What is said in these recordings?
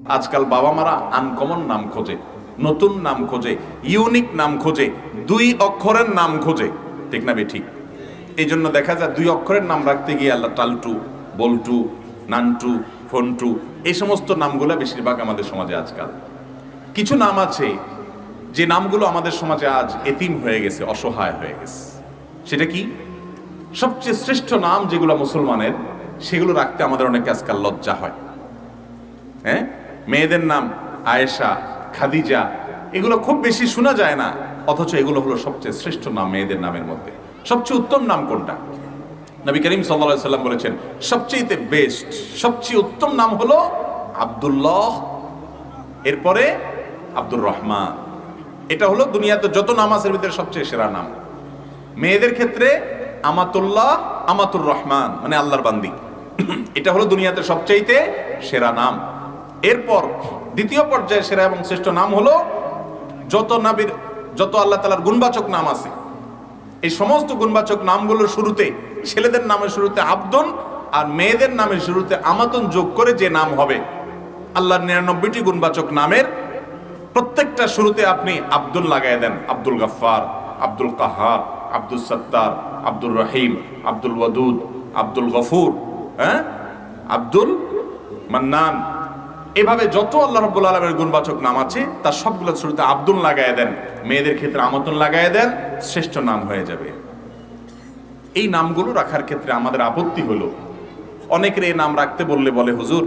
আজকাল বাবা মারা আনকমন নাম খোঁজে, নতুন নাম খোঁজে ইউনিক নাম খোঁজে, দুই অক্ষরের নাম খোঁজে। ঠিক না ঠিক? এই জন্য দেখা যায় দুই অক্ষরের নাম রাখতে গিয়ে আল্লাহ টালটু বল্টু, নান্টু, ফন্টু, এই সমস্ত নামগুলো বেশিরভাগ আমাদের সমাজে আজকাল। কিছু নাম আছে, যে নামগুলো আমাদের সমাজে আজ এতিম হয়ে গেছে, অসহায় হয়ে গেছে। সেটা কি? সবচেয়ে শ্রেষ্ঠ নাম যেগুলো মুসলমানের, সেগুলো রাখতে আমাদের অনেকে আজকাল লজ্জা হয়। হ্যাঁ? মেয়েদের নাম আয়েশা, খাদিজা, এগুলো খুব বেশি শোনা যায় না, অথচ এগুলো হলো সবচেয়ে শ্রেষ্ঠ নাম মেয়েদের নামের মধ্যে। সবচেয়ে উত্তম নাম কোনটা? নবী করিম সাল্লা সাল্লাম বলেছেন সবচেয়ে বেস্ট সবচেয়ে উত্তম নাম হলো আব্দুল্লাহ, এরপরে আব্দুর রহমান। এটা হলো দুনিয়াতে যত নাম আছে ভিতরে সবচেয়ে সেরা নাম। মেয়েদের ক্ষেত্রে আমাতুল্লাহ, আমাতুর রহমান মানে আল্লাহর বান্দি। এটা হলো দুনিয়াতে সবচাইতে সেরা নাম। এরপর দ্বিতীয় পর্যায়ে সেরা এবং শ্রেষ্ঠ নাম হলো যত নাবির, যত আল্লাহ তালার গুণবাচক নাম আছে, এই সমস্ত গুণবাচক নামগুলোর শুরুতে, ছেলেদের নামের শুরুতে আব্দন আর মেয়েদের নামের শুরুতে আমাতন যোগ করে যে নাম হবে, আল্লাহর নিরানব্বইটি গুণবাচক নামের প্রত্যেকটা শুরুতে আপনি আব্দুল লাগাই দেন, আব্দুল গাফফার, আব্দুল কাহার, আব্দুল সত্তার আব্দুল রহিম, আব্দুল ওয়াদুদ, আব্দুল গফুর হ্যাঁ? আব্দুল মান্নান এভাবে যত আল্লাহ রব্বুল আলমের গুণবাচক নাম আছে, তার সবগুলো শুরুতে আব্দুল লাগাই দেন। মেয়েদের ক্ষেত্রে আমতন লাগাই দেন, শ্রেষ্ঠ নাম হয়ে যাবে। এই নামগুলো রাখার ক্ষেত্রে আমাদের আপত্তি হলো। অনেকের এই নাম রাখতে বললে বলে, হুজুর,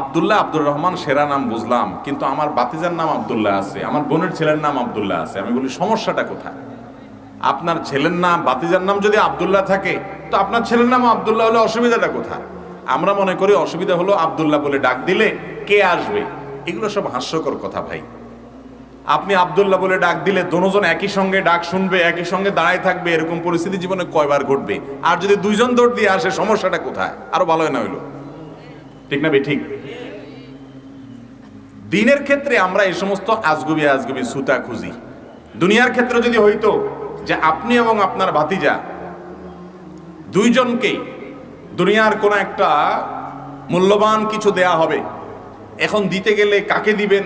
আবদুল্লাহ আব্দুর রহমান সেরা নাম বুঝলাম, কিন্তু আমার বাতিজার নাম আবদুল্লাহ আছে, আমার বোনের ছেলের নাম আবদুল্লাহ আছে। আমি বলি, সমস্যাটা কোথায়? আপনার ছেলের নাম, বাতিজার নাম যদি আবদুল্লাহ থাকে, তো আপনার ছেলের নাম আবদুল্লাহ হলে অসুবিধাটা কোথায়? আমরা মনে করি, অসুবিধা হলো আবদুল্লাহ বলে ডাক দিলে কে আসবে? এগুলো সব হাস্যকর কথা ভাই। আপনি আবদুল্লাহ বলে ডাক দিলে দনোজন একই সঙ্গে ডাক শুনবে, একই সঙ্গে দাঁড়ায় থাকবে, এরকম পরিস্থিতি জীবনে কয়বার ঘটবে? আর যদি দুইজন দৌড় দিয়ে আসে, সমস্যাটা কোথায়? আরও ভালো না হইল? ঠিক না ঠিক। দিনের ক্ষেত্রে আমরা এই সমস্ত আজগুবি আজগুবি সুতা খুঁজি। দুনিয়ার ক্ষেত্রে যদি হইতো যে আপনি এবং আপনার ভাতিজা দুইজনকেই দুনিয়ার কোনো একটা মূল্যবান কিছু দেয়া হবে এখন দিতে গেলে কাকে দিবেন?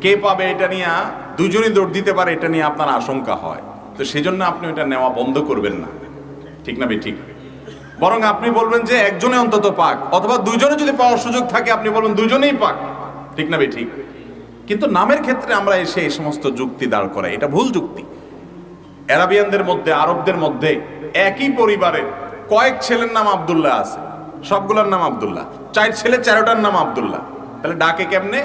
কে পাবে এটা নিয়ে? দুজনই দৌড় দিতে পারে, এটা নিয়ে আপনার আশঙ্কা হয়। তো সেজন্য আপনি ওটা নেওয়া বন্ধ করবেন না। ঠিক না ঠিক বরং আপনি বলবেন যে একজনে অন্তত পাক, অথবা দুজনে যদি পাওয়ার সুযোগ থাকে, আপনি বলবেন দুজনেই পাক। ঠিক না ঠিক কিন্তু নামের ক্ষেত্রে আমরা এসে এই সমস্ত যুক্তি দাঁড় করাই। এটা ভুল যুক্তি। অ্যারাবিয়ানদের মধ্যে, আরবদের মধ্যে একই পরিবারের কয়েক ছেলের নাম আবদুল্লাহ আছে। সবগুলোর নাম আবদুল্লাহ। চার ছেলে, চারোটার নাম আব্দুল্লাহ। তাহলে ডাকে কেমনে?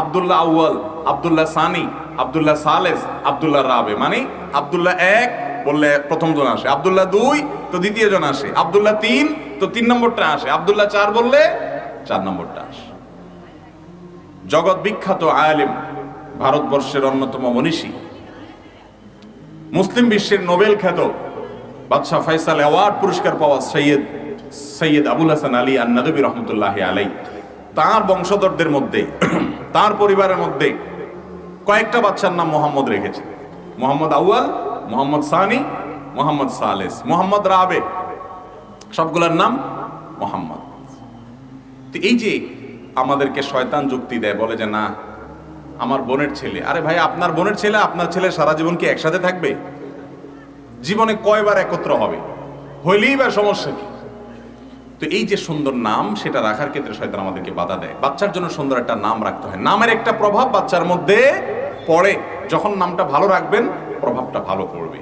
আব্দুল্লাহ আউয়াল, আব্দুল্লাহ সানি, আব্দুল্লাহ সালেস, আব্দুল্লাহ রাবে। মানে আব্দুল্লাহ এক বললে প্রথম জন আসে। আব্দুল্লাহ দুই, তো দ্বিতীয় জন আসে। আব্দুল্লাহ তিন, তো তিন নম্বরটা আসে। আব্দুল্লাহ চার বললে চার নম্বরটা আসে। জগৎ বিখ্যাত আয়ালিম ভারতবর্ষের অন্যতম মনীষী। মুসলিম বিশ্বের নোবেল খ্যাত বাদশাহ ফয়সাল অ্যাওয়ার্ড পুরস্কার পাওয়া সৈয়দ সৈয়দ আবুল হাসান আলী আন্নাদবী রহমতুল্লাহ আলাই তার বংশধরদের মধ্যে, তার পরিবারের মধ্যে কয়েকটা বাচ্চার নাম মোহাম্মদ রেখেছে। মোহাম্মদ আউয়াল, মোহাম্মদ সানি, মোহাম্মদ সালেস, মোহাম্মদ রাবে, সবগুলোর নাম মোহাম্মদ। তো এই যে আমাদেরকে শয়তান যুক্তি দেয়, বলে যে না, আমার বোনের ছেলে, আরে ভাই, আপনার বোনের ছেলে, আপনার ছেলে সারা জীবন কি একসাথে থাকবে? জীবনে কয়বার একত্র হবে? হইলেই বা সমস্যা কি? তো এই যে সুন্দর নাম, সেটা রাখার ক্ষেত্রে শয়তান আমাদেরকে বাধা দেয়। বাচ্চার জন্য সুন্দর একটা নাম রাখতে হয়। নামের একটা প্রভাব বাচ্চার মধ্যে পড়ে। যখন নামটা ভালো রাখবেন, প্রভাবটা ভালো পড়বে।